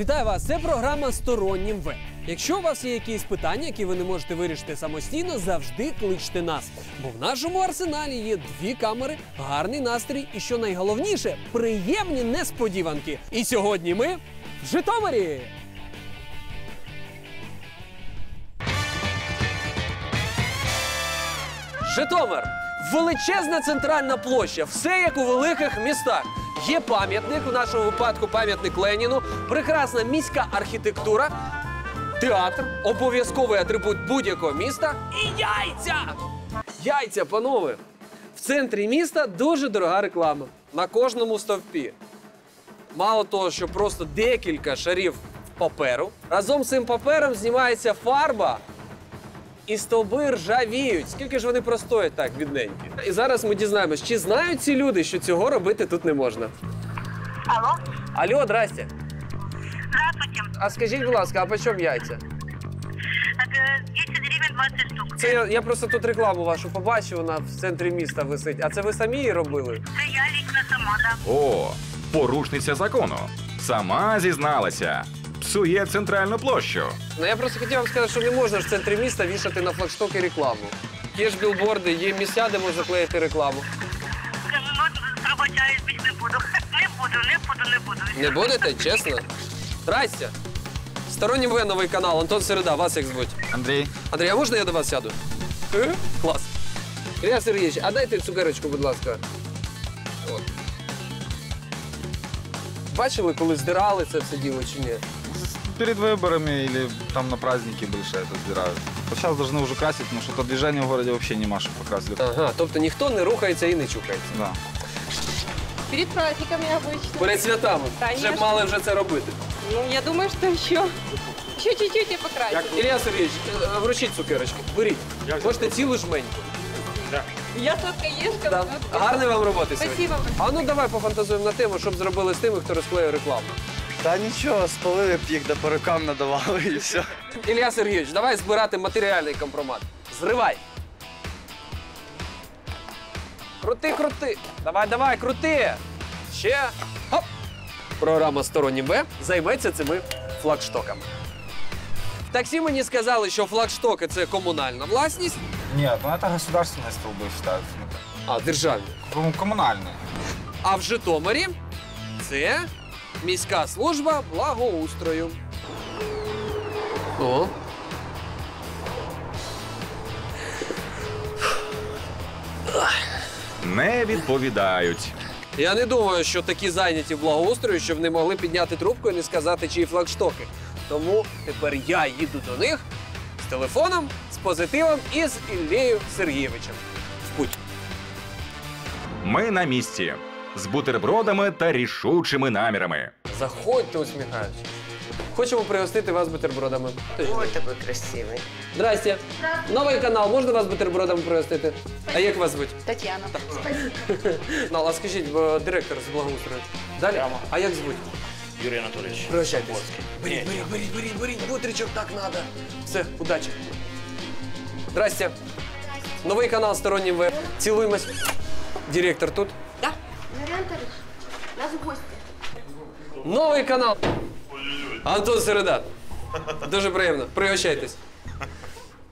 Вітаю вас! Це програма Стороннім В. Якщо у вас є якісь питання, які ви не можете вирішити самостійно, завжди кличте нас. Бо в нашому арсеналі є дві камери, гарний настрій і, що найголовніше, приємні несподіванки. І сьогодні ми в Житомирі. Житомир. Величезна центральна площа, все як у великих містах. Є пам'ятник, в нашому випадку пам'ятник Леніну, прекрасна міська архітектура, театр, обов'язковий атрибут будь-якого міста і яйця. Яйця, панове. В центрі міста дуже дорога реклама. На кожному стовпі. Мало того, що просто декілька шарів паперу. Разом з цим папером знімається фарба, і стовби ржавіють. Скільки ж вони простоять так, бідненькі? І зараз ми дізнаємось, чи знають ці люди, що цього робити тут не можна. Алло, Алло, здрасте. здравствуйте. А скажіть, будь ласка, а по чому яйця? Это 10 гривен 20 штук. Це я, я просто тут рекламу вашу побачив, вона в центрі міста висить. А це ви самі її робили? Це я лично сама, да. О, порушниця закону. Сама зізналася. Псує центральну площу. Ну я просто хотів вам сказати, що не можна ж в центрі міста вішати на флагштоки рекламу. Є ж білборди, є місця, де можна клеїти рекламу. Ну, пробачаюсь, більш не буду. Не буду, не буду, не буду. Не будете, чесно? Здрасте. Сторонній В новий канал, Антон Середа, вас як звуть? Андрій, Андрій, а можна я до вас сяду? Е? Клас. Ілля Сергійович, а дайте цукерочку, будь ласка. От. Бачили, коли здирали це все діло чи ні? Перед выборами или там на праздники больше это сбирают. Вот сейчас должны уже красить, потому что то движение в городе вообще нема, что покрасили. Ага, тобто ніхто не рухається і не чухається. Да. Перед праздниками обычно. Перед святами. Вже б Конечно. мали вже це робити. Ну, я думаю, что еще. Еще чуть-чуть и покрасить. Ілля Сергійович, е, вручіть цукерочки. Беріть. Можете цілу жменьку. Я сладкоежка. Да. но- Гарної вам роботи сьогодні. Спасибо. А ну давай пофантазуємо на тему, щоб зробили з тими, хто розклеїв рекламу. Та нічого, спалили б їх, да по рукам надавали і все. Ілля Сергійович, давай збирати матеріальний компромат. Зривай. Крути, крути. Давай, давай, крути. Ще. Хоп. Програма Сторонні Б займеться цими флагштоками. В таксі мені сказали, що флагштоки це комунальна власність, Нет, ну это государственные столбы считаются. ну, а державні. ком- Коммунальные. А в Житомирі це міська служба благоустрою. О. Не відповідають. Я не думаю, що такі зайняті в благоустрою, щоб не могли підняти трубку і не сказати, чиї флагштоки. Тому тепер я їду до них з телефоном, з позитивом і з Іллею Сергійовичем. В путь. Ми на місці з бутербродами та рішучими намірами. Заходьте, усміхаючись. Хочемо пригостити вас бутербродами. Ой, такой красивый. Здрасте. Новий канал, можна вас бутербродами пригостити? А як вас звуть? Татьяна. Ну, а скажіть, бо директор з благоустрою. Далі? А як звуть? Юрий Анатольевич. Прощайтесь. Беріть, беріть, беріть, беріть, беріть, бутричок, так надо. Все, удачі. Здрасте. Новий канал Стороннім В. Цілуємось. Директор тут. Да. Нас в гости. Новий канал. Антон Середа. Дуже приємно. Пригощайтесь.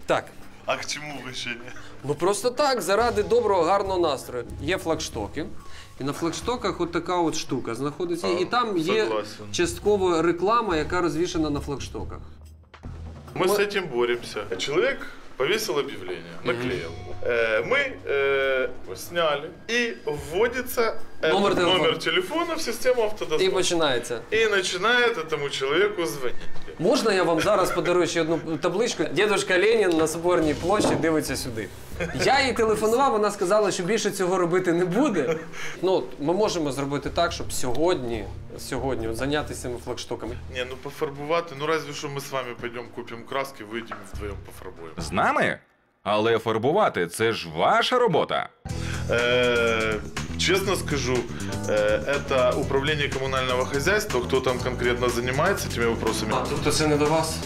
Так. А к чему угощение? Ну просто так, заради доброго, гарного настрою. Є флагштоки. І на флагштоках от така от штука знаходиться. І там є согласен. частково реклама, яка розвішена на флагштоках. Мы с этим боремся. Человек повесил объявление, наклеил. Э, Мы э, сняли и вводится этот Номер телефона. номер телефона в систему І автодозвона. починається. И начинает этому человеку звонить. Можна я вам зараз подарую ще одну табличку? Дідушка Ленін на Соборній площі дивиться сюди. Я їй телефонував, вона сказала, що більше цього робити не буде. Ну, ми можемо зробити так, щоб сьогодні, сьогодні от зайнятися цими флагштоками. Не, ну пофарбувати, ну разве что мы с вами пойдем купим краски, выйдем и вдвоем пофарбуем. З нами? Але фарбувати це ж ваша робота. Э, Честно скажу, э, это управление коммунального хозяйства, кто там конкретно занимается этими вопросами. А, тобто це не до вас?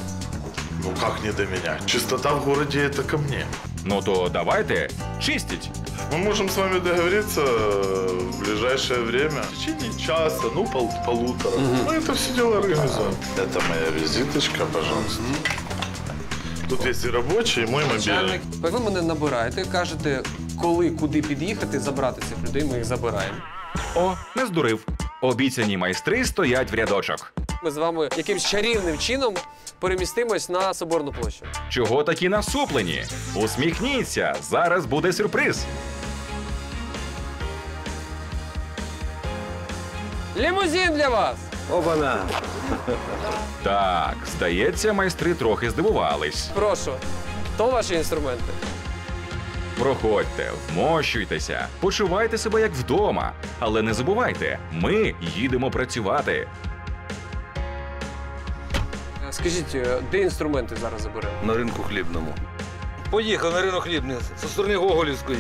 Ну как не до меня? Чистота в городе это ко мне. Ну то давайте, чистіть. Мы можем с вами договориться э, в ближайшее время. В течение часа, ну, пол- полутора. Мы это все дело организуем. Это моя визиточка, пожалуйста. Тут есть и рабочий, и мой мобильный. Ви мене набираєте, кажете, коли, куди під'їхати, забрати цих людей, ми їх забираємо. О, не здурив. Обіцяні майстри стоять в рядочок. Ми з вами якимсь чарівним чином перемістимось на Соборну площу. Чого такі насуплені? Усміхніться, зараз буде сюрприз. Лімузин для вас! Так, здається, майстри трохи здивувались. Прошу. То ваші інструменти. Проходьте, вмощуйтеся, почувайте себе як вдома. Але не забувайте, ми їдемо працювати. Е, Скажіть, е, де інструменти зараз заберемо? На ринку хлібному. Поїхав на ринок хлібний, зі сторони Гоголівської.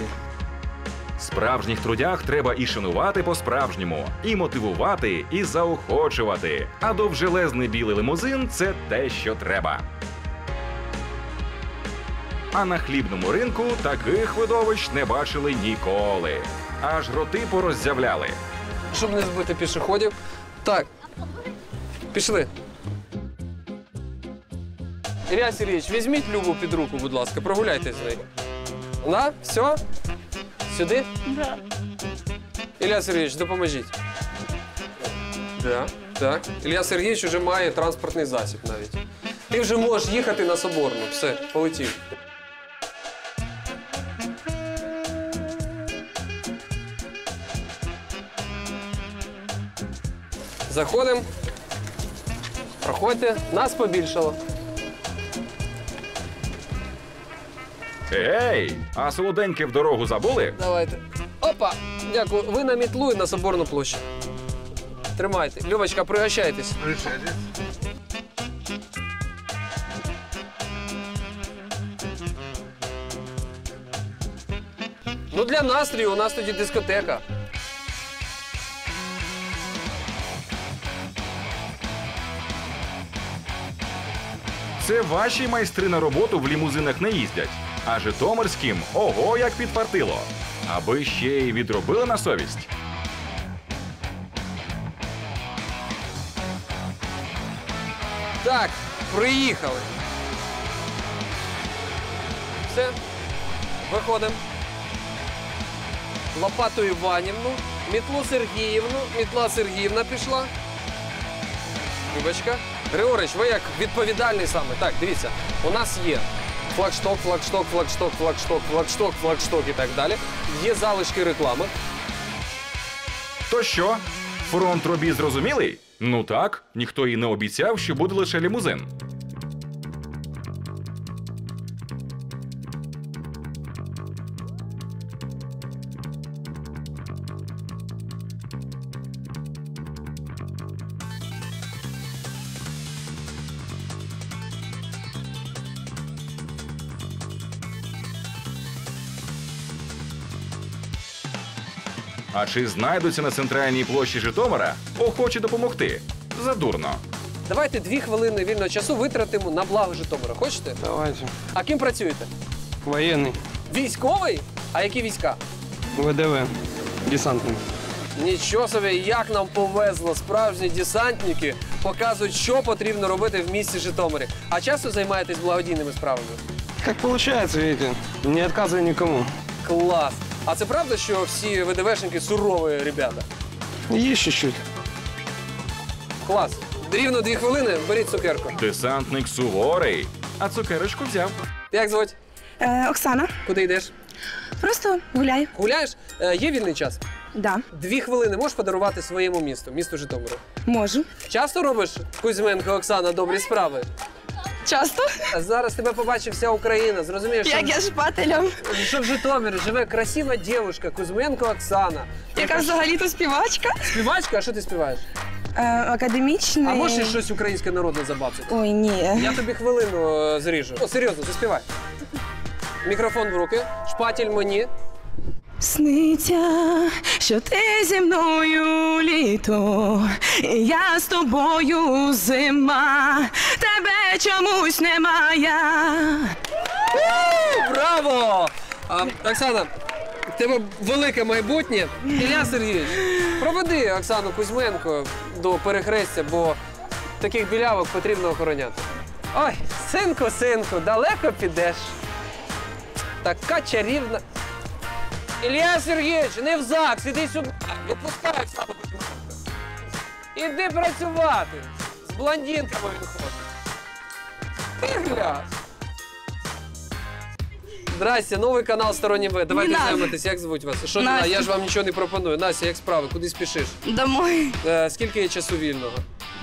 Справжніх трудях треба і шанувати по-справжньому, і мотивувати, і заохочувати. А довжелезний білий лимузин це те, що треба. А на хлібному ринку таких видовищ не бачили ніколи. Аж роти пороззявляли. Щоб не збити пішоходів. Так. Пішли. Ілля Сергійович, візьміть Любу під руку, будь ласка, прогуляйтесь з нею. На, все? Сюди? Да. Ілля Сергійович, допоможіть. Да, так. Ілля Сергійович вже має транспортний засіб навіть. Ти вже можеш їхати на Соборну. Все, полетів. Заходимо. Проходьте. Нас побільшало. Ей, а солоденьке в дорогу забули? Давайте. Опа! Дякую. Ви на мітлу і на Соборну площу. Тримайте. Любочка, пригощайтесь. Ну, для настрою у нас тоді дискотека. Це ваші майстри на роботу в лімузинах не їздять. А житомирським ого як підфартило. Аби ще й відробили на совість. Так, приїхали. Все. Виходимо. Лопату Іванівну, Мітлу Сергіївну, Мітла Сергіївна пішла. Любочка. Григорич, ви як відповідальний саме. Так, дивіться, у нас є флагшток, флагшток, флагшток, флагшток, флагшток, флагшток і так далі. Є залишки реклами. То що? Фронт робіт зрозумілий? Ну так, ніхто і не обіцяв, що буде лише лімузин. А чи знайдуться на центральній площі Житомира охочі допомогти? Задурно. Давайте дві хвилини вільного часу витратимо на благо Житомира. Хочете? Давайте. А ким працюєте? Военный. Військовий? А які війська? ВДВ. Десантный. Нічого собі, як нам повезло, справжні десантники показують, що потрібно робити в місті Житомирі. А часто займаєтесь благодійними справами? Как получается, видите? Не отказывай никому. Клас! А це правда, що всі ВДВшники сурові ребята? Есть чуть-чуть. Клас! Рівно дві хвилини, беріть цукерку. Десантник суворий, а цукерочку взяв. Як звуть? Е, Оксана, Куди йдеш? просто гуляй. Гуляєш? Е, є вільний час? Да, Дві хвилини можеш подарувати своєму місту, місту Житомиру. можу. Часто робиш, Кузьменко Оксана, добрі справи? Часто? Зараз тебе побачить вся Україна. Зрозумієш, що, Як я шпателем. що в Житомирі живе красива дівчинка Кузьменко Оксана. Яка взагалі-то співачка. Співачка, а що ти співаєш? Е, академічний. А можеш щось українське народне забацати? Ой, ні. Я тобі хвилину е, зріжу. О, серйозно, заспівай. Мікрофон в руки, шпатель мені. Сниться, що ти зі мною літо, і я з тобою зима, тебе чомусь немає. Браво! А, Оксана, в тебе велике майбутнє. Ілля Сергійович, проведи Оксану Кузьменко до перехрестя, бо таких білявок потрібно охороняти. Ой, синку, синку, далеко підеш. Така чарівна. Ілля Сергійович, не в ЗАГС, іди сюди. Відпускай Оксану Кузьменко. Іди працювати. З блондинками він. Ти гля. Здрасте, новий канал Сторонній В. Давайте надо. знайомитись, як звуть вас? Що Настя. а я ж вам нічого не пропоную. Настя, як справи? Куди спішиш? Домой. Е, скільки є часу вільного?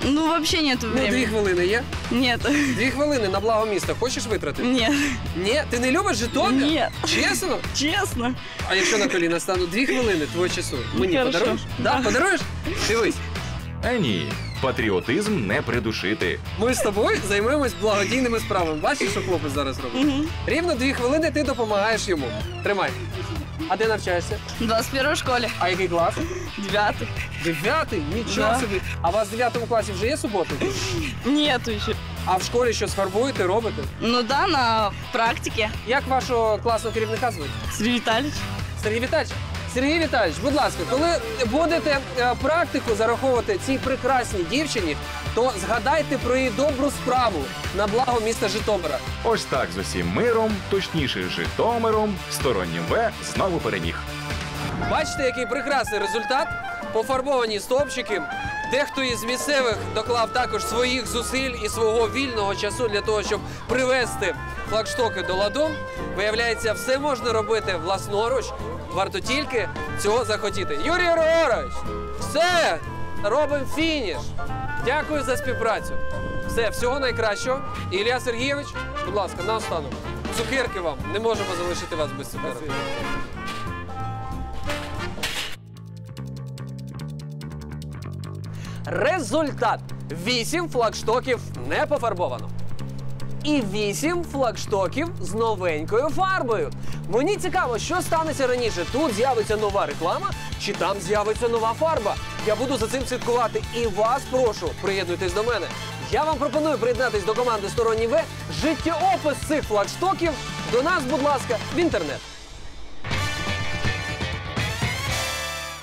Ну, вообще нету Ну, дві времени. хвилини є? Нет. Дві хвилини на благо міста. Хочеш витратити? Нет. Ні? Ти не любиш Житомир? Ні. Чесно? Честно. А якщо на коліна стану дві хвилини твого часу? Мені Хорошо. подаруєш? Да, Да. подаруєш? Дивись. Е ні, патріотизм не придушити. Ми з тобою займемось благодійними справами. Бачиш, що хлопець зараз робить? Мгм. Рівно дві хвилини ти допомагаєш йому. Тримай. А де навчаєшся? В 21 школе. А який клас? Девятый. Дев'ятий? Нічого Да. собі. А у вас в дев'ятому класі вже є суботи? Нету еще. А в школі що фарбуєте, робите? Ну да, на практике. Як вашого класного керівника звуть? Сергей Витальевич. Сергій Віталійович. Сергій Віталійович, будь ласка, коли будете е, практику зараховувати цій прекрасній дівчині, то згадайте про її добру справу на благо міста Житомира. Ось так з усім миром, точніше Житомиром, стороннім В знову переміг. Бачите, який прекрасний результат? Пофарбовані стовпчики. Дехто із місцевих доклав також своїх зусиль і свого вільного часу для того, щоб привести флагштоки до ладу. Виявляється, все можна робити власноруч. Варто тільки цього захотіти. Юрій Григорович, все, робимо фініш. Дякую за співпрацю. Все, всього найкращого. Ілля Сергійович, будь ласка, наостанок. Цукерки вам. Не можемо залишити вас без цукерок. Результат: 8 флагштоків не пофарбовано. І 8 флагштоків з новенькою фарбою. Мені цікаво, що станеться раніше. Тут з'явиться нова реклама, чи там з'явиться нова фарба. Я буду за цим слідкувати і вас прошу, приєднуйтесь до мене. Я вам пропоную приєднатись до команди Сторонній В. Життєопис цих флагштоків до нас, будь ласка, в інтернет.